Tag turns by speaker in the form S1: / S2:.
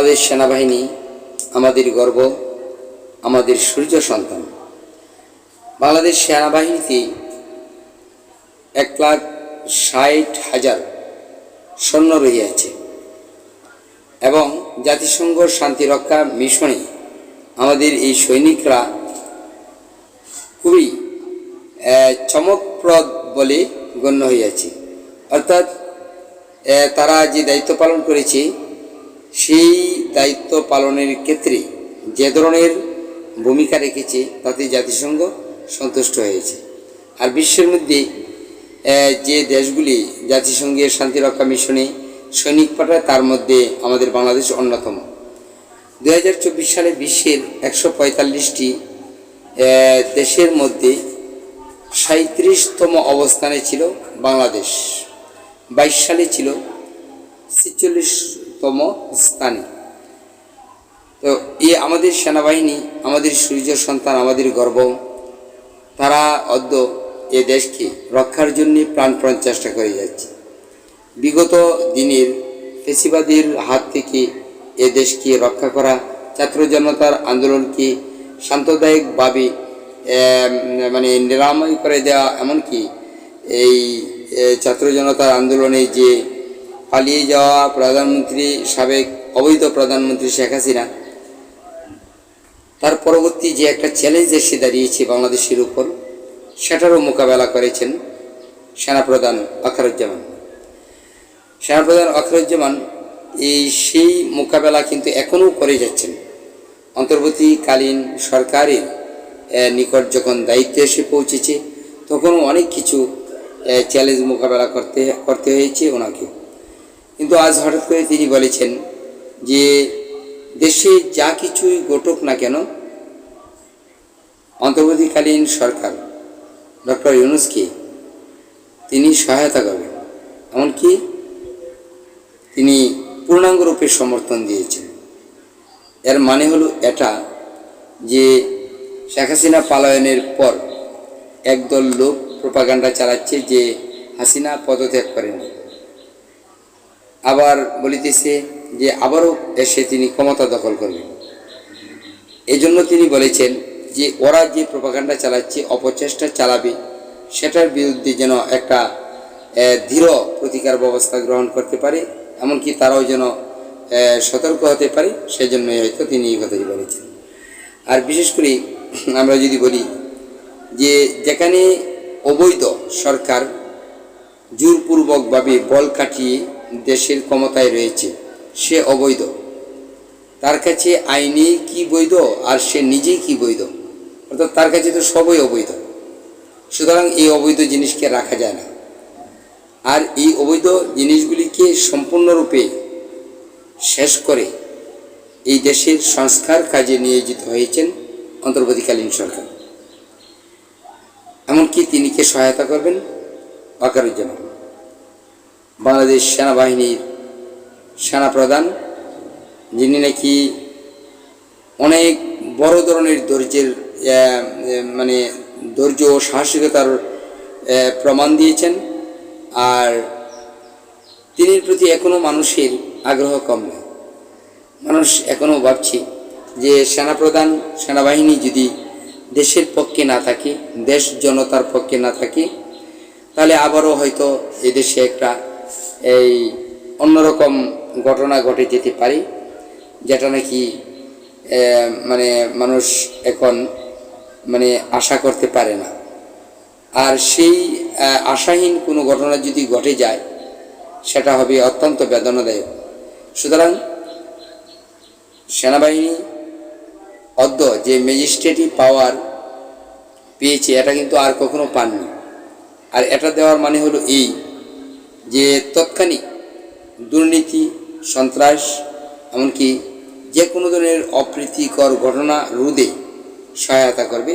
S1: বাংলাদেশ সেনাবাহিনী, আমাদের গর্ব, আমাদের সূর্য সন্তান। বাংলাদেশ সেনাবাহিনীতে এক লাখ ষাট হাজার সৈন্য রহিয়াছে এবং জাতিসংঘ শান্তিরক্ষা মিশনে আমাদের এই সৈনিকরা খুবই চমকপ্রদ বলে গণ্য হইয়াছে। অর্থাৎ তারা যে দায়িত্ব পালন করেছে সেই দায়িত্ব পালনের ক্ষেত্রে যে ধরনের ভূমিকা রেখেছে তাতে জাতিসংঘ সন্তুষ্ট হয়েছে। আর বিশ্বের মধ্যে যে দেশগুলি জাতিসংঘের শান্তিরক্ষা মিশনে সৈনিক পাঠায়, তার মধ্যে আমাদের বাংলাদেশ অন্যতম। দু হাজার চব্বিশ সালে বিশ্বের একশো পঁয়তাল্লিশটি দেশের মধ্যে সাঁত্রিশতম অবস্থানে ছিল বাংলাদেশ। বাইশ সালে ছিল ছেচল্লিশতম স্থানে। তো এ আমাদের সেনাবাহিনী, আমাদের সূর্য সন্তান, আমাদের গর্ব। তারা অদ্য এ দেশকে রক্ষার জন্য প্রাণপ্রাণ চেষ্টা করে যাচ্ছে। বিগত দিনের ফেসিবাদের হাত থেকে এ দেশকে রক্ষা করা, ছাত্র জনতার আন্দোলনকে সাম্প্রদায়িকভাবে মানে নিরাময় করে দেওয়া, এমনকি এই ছাত্র জনতার আন্দোলনে যে পালিয়ে যাওয়া প্রধানমন্ত্রী সাবেক অবৈধ প্রধানমন্ত্রী শেখ হাসিনা। তার পরবর্তী যে একটা চ্যালেঞ্জ এসে দাঁড়িয়েছে বাংলাদেশের উপর, সেটারও মোকাবেলা করেছেন সেনাপ্রধান আখরুজ্জামান সেনাপ্রধান আখরুজ্জামান এই সেই মোকাবেলা কিন্তু এখনও করে যাচ্ছেন। অন্তর্বর্তীকালীন সরকারের নিকট যখন দায়িত্ব এসে পৌঁছেছে, তখনও অনেক কিছু চ্যালেঞ্জ মোকাবেলা করতে করতে হয়েছে ওনাকে। কিন্তু আজ হঠাৎ করে তিনি বলেছেন যে দেশে যা কিছুই ঘটুক না কেন, অন্তর্বর্তীকালীন সরকার ডক্টর ইউনুসকে তিনি সহায়তা করবেন। এমনকি তিনি পূর্ণাঙ্গ রূপে সমর্থন দিয়েছেন। এর মানে হলো এটা যে শেখ হাসিনা পালায়নের পর একদল লোক প্রোপাগান্ডা চালাচ্ছে যে হাসিনা পদত্যাগ করেন। আবার বলিতেছে যে, আবারও এসে তিনি ক্ষমতা দখল করবেন। এজন্য তিনি বলেছেন যে, ওরা যে প্রোপাগান্ডা চালাচ্ছে, অপচেষ্টা চালাবে, সেটার বিরুদ্ধে যেন একটা দৃঢ় প্রতিকার ব্যবস্থা গ্রহণ করতে পারে, এমনকি তারাও যেন সতর্ক হতে পারে, সেজন্যই হয়তো তিনি এই কথাই বলেছেন। আর বিশেষ করে আমরা যদি বলি যে, যেখানে অবৈধ সরকার জোরপূর্বকভাবে বল কাটিয়ে দেশের ক্ষমতায় রয়েছে। সে অবৈধ। তার কাছে আইনে কি বৈধ আর সে নিজেই কি বৈধ? অর্থাৎ তার কাছে তো সবই অবৈধ। সুতরাং এই অবৈধ জিনিসকে রাখা যায় না। আর এই অবৈধ জিনিসগুলিকে সম্পূর্ণরূপে শেষ করে এই দেশের সংস্কার কাজে নিয়োজিত হয়েছেন অন্তর্বর্তীকালীন সরকার। এমনকি তিনি কে সহায়তা করবেন? ওয়াকারুজ্জামান বাংলাদেশ সেনাবাহিনীর সেনাপ্রধান, যিনি নাকি অনেক বড় ধরনের ধৈর্যের মানে ধৈর্য ও সাহসিকতার প্রমাণ দিয়েছেন। আর তিনি প্রতি এখনও মানুষের আগ্রহ কম নয়। মানুষ এখনও ভাবছে যে সেনাপ্রধান, সেনাবাহিনী যদি দেশের পক্ষে না থাকে, দেশ জনতার পক্ষে না থাকে, তাহলে আবারও হয়তো এদেশে একটা এই অন্যরকম ঘটনা ঘটে যেতে পারে, যেটা নাকি মানে মানুষ এখন মানে আশা করতে পারে না। আর সেই আশাহীন কোনো ঘটনা যদি ঘটে যায়, সেটা হবে অত্যন্ত বেদনাদায়ক। সুতরাং সেনাবাহিনী অদ্য যে ম্যাজিস্ট্রেটি পাওয়ার পেয়েছে, এটা কিন্তু আর কখনো পাননি। আর এটা দেওয়ার মানে হলো এই যে তৎক্ষণিক দুর্নীতি সন্ত্রাস এমনকি যে কোনো ধরনের অপ্রীতিকর ঘটনা রোধে সহায়তা করবে।